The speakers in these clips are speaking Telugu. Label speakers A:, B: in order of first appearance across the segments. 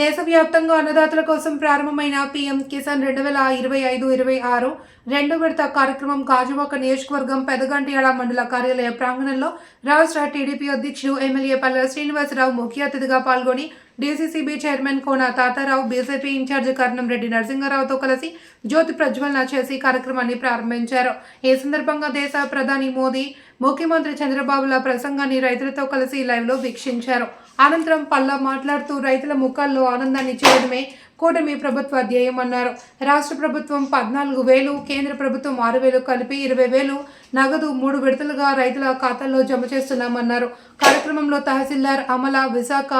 A: దేశవ్యాప్తంగా అన్నదాతల కోసం ప్రారంభమైన పీఎం కిసాన్ రెండు వేల ఇరవై ఐదు ఇరవై ఆరు రెండు విడత కార్యక్రమం కాజువాక నియోజకవర్గం పెదగంటియాడ మండల కార్యాలయ ప్రాంగణంలో రాష్ట్ర టీడీపీ అధ్యక్షుడు ఎమ్మెల్యే పల్లె శ్రీనివాసరావు ముఖ్య అతిథిగా పాల్గొని DCCB chairman Kona Tatarao BJP incharge Karanam Reddy నరసింహారావుతో కలిసి జ్యోతి ప్రజ్వలన చేసి కార్యక్రమాన్ని ప్రారంభించారు. ఈ సందర్భంగా దేశ ప్రధాని మోదీ ముఖ్యమంత్రి చంద్రబాబుల ప్రసంగాన్ని రైతులతో కలిసి లైవ్లో వీక్షించారు. అనంతరం పల్లా మాట్లాడుతూ రైతుల ముఖాల్లో ఆనందాన్ని చేయడమే కూటమి ప్రభుత్వ ధ్యేయమన్నారు రాష్ట్ర ప్రభుత్వం పద్నాలుగు వేలు కేంద్ర ప్రభుత్వం ఆరు వేలు కలిపి ఇరవై వేలు నగదు మూడు విడతలుగా రైతుల ఖాతాల్లో జమ చేస్తున్నామన్నారు. కార్యక్రమంలో తహసీల్దార్ అమల విశాఖ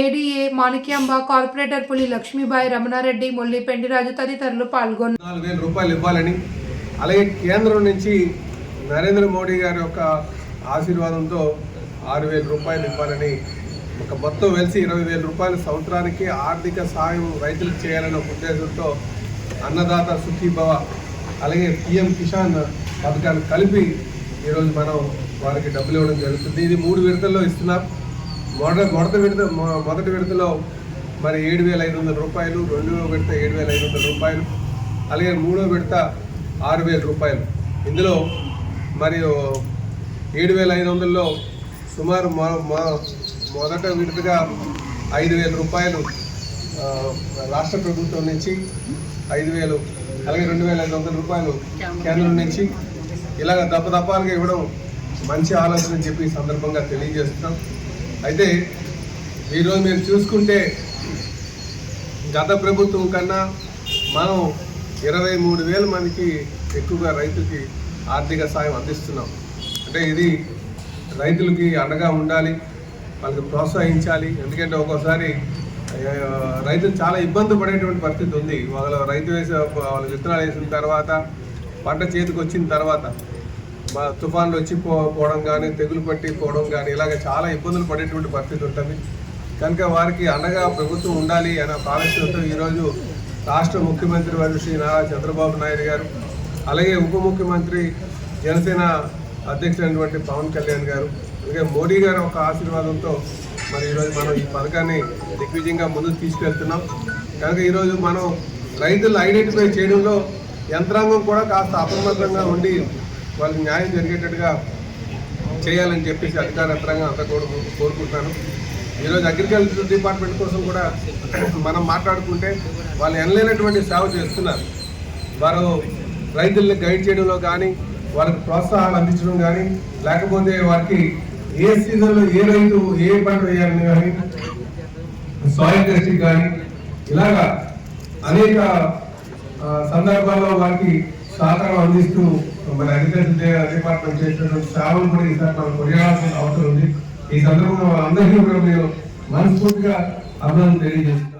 A: ఏడీఏ మాణిక్యాంబ కార్పొరేటర్ పులి లక్ష్మీబాయి రమణారెడ్డి మొల్లి పెండిరాజు తదితరులు పాల్గొన్నారు.
B: నాలుగు రూపాయలు ఇవ్వాలని అలాగే కేంద్రం నుంచి నరేంద్ర మోడీ గారి యొక్క ఆశీర్వాదంతో ఆరు వేల రూపాయలు ఇవ్వాలని ఒక మొత్తం వెలిసి ఇరవై వేల రూపాయలు సంవత్సరానికి ఆర్థిక సాయం రైతులకు చేయాలనే ఉద్దేశంతో అన్నదాత సుఖీభవ అలాగే పిఎం కిసాన్ పథకాన్ని కలిపి ఈరోజు మనం వారికి డబ్బులు ఇవ్వడం జరుగుతుంది. ఇది మూడు విడతల్లో ఇస్తున్నాం. మొదట మొదటి విడత మొదటి విడతలో మరి ఏడు వేల ఐదు వందల రూపాయలు రెండవ విడత ఏడు వేల ఐదు వందల రూపాయలు అలాగే మూడో విడత ఆరు వేల రూపాయలు. ఇందులో మరియు ఏడు వేల ఐదు వందల్లో సుమారు మొదట విడతగా ఐదు వేల రూపాయలు రాష్ట్ర ప్రభుత్వం నుంచి ఐదు వేలు అలాగే రెండు వేల ఐదు వందల రూపాయలు కేంద్రం నుంచి ఇలాగ దప్పదప్పాలుగా ఇవ్వడం మంచి ఆలోచన అని చెప్పి సందర్భంగా తెలియజేస్తున్నాం. అయితే ఈరోజు మీరు చూసుకుంటే గత ప్రభుత్వం కన్నా మనం ఇరవై మూడు వేల మందికి ఎక్కువగా రైతుకి ఆర్థిక సాయం అందిస్తున్నాం. అంటే ఇది రైతులకి అండగా ఉండాలి వాళ్ళకి ప్రోత్సహించాలి. ఎందుకంటే ఒక్కోసారి రైతులు చాలా ఇబ్బంది పడేటువంటి పరిస్థితి ఉంది. వాళ్ళు రైతు వేసే వాళ్ళు విత్తనాలు వేసిన తర్వాత పంట చేతికి వచ్చిన తర్వాత మా తుఫాన్లు వచ్చి పోవడం కానీ తెగులు పట్టి పోవడం కానీ ఇలాగ చాలా ఇబ్బందులు పడేటువంటి పరిస్థితి ఉంటుంది. కనుక వారికి అండగా ప్రభుత్వం ఉండాలి అనే ఒక ఆలోచనతో ఈరోజు రాష్ట్ర ముఖ్యమంత్రి వారు శ్రీ నారా చంద్రబాబు నాయుడు గారు అలాగే ఉప ముఖ్యమంత్రి జనసేన అధ్యక్షుడైనటువంటి పవన్ కళ్యాణ్ గారు అలాగే మోడీ గారు ఒక ఆశీర్వాదంతో మరి ఈరోజు మనం ఈ పథకాన్ని దిగ్విజయంగా ముందుకు తీసుకెళ్తున్నాం. కనుక ఈరోజు మనం రైతులు ఐడెంటిఫై చేయడంలో యంత్రాంగం కూడా కాస్త అప్రమత్తంగా ఉండి వాళ్ళకి న్యాయం జరిగేటట్టుగా చేయాలని చెప్పేసి అధికార యంత్రాంగం అంతా కూడా కోరుకుంటున్నాను. ఈరోజు అగ్రికల్చర్ డిపార్ట్మెంట్ కోసం కూడా మనం మాట్లాడుకుంటే వాళ్ళు ఎనలేనటువంటి సేవ చేస్తున్నారు. వారు రైతుల్ని గైడ్ చేయడంలో కానీ వాళ్ళకి ప్రోత్సాహాలు అందించడం కానీ లేకపోతే వారికి ఏ సీజన్లో ఏ రైతు ఏ పంట వేయాలని కానీ సాయిల్ టెస్టింగ్ కానీ ఇలాగా అనేక సందర్భాల్లో వారికి సహకారం అందిస్తూ మన అగ్రికల్చర్ డిపార్ట్మెంట్ చేసినటువంటి సేవలు కూడా ఈసారి మనం కొనియాడాల్సిన అవసరం ఉంది. ఈ సందర్భంగా అందరికీ కూడా నేను మనస్ఫూర్తిగా అభినందన తెలియజేస్తున్నాను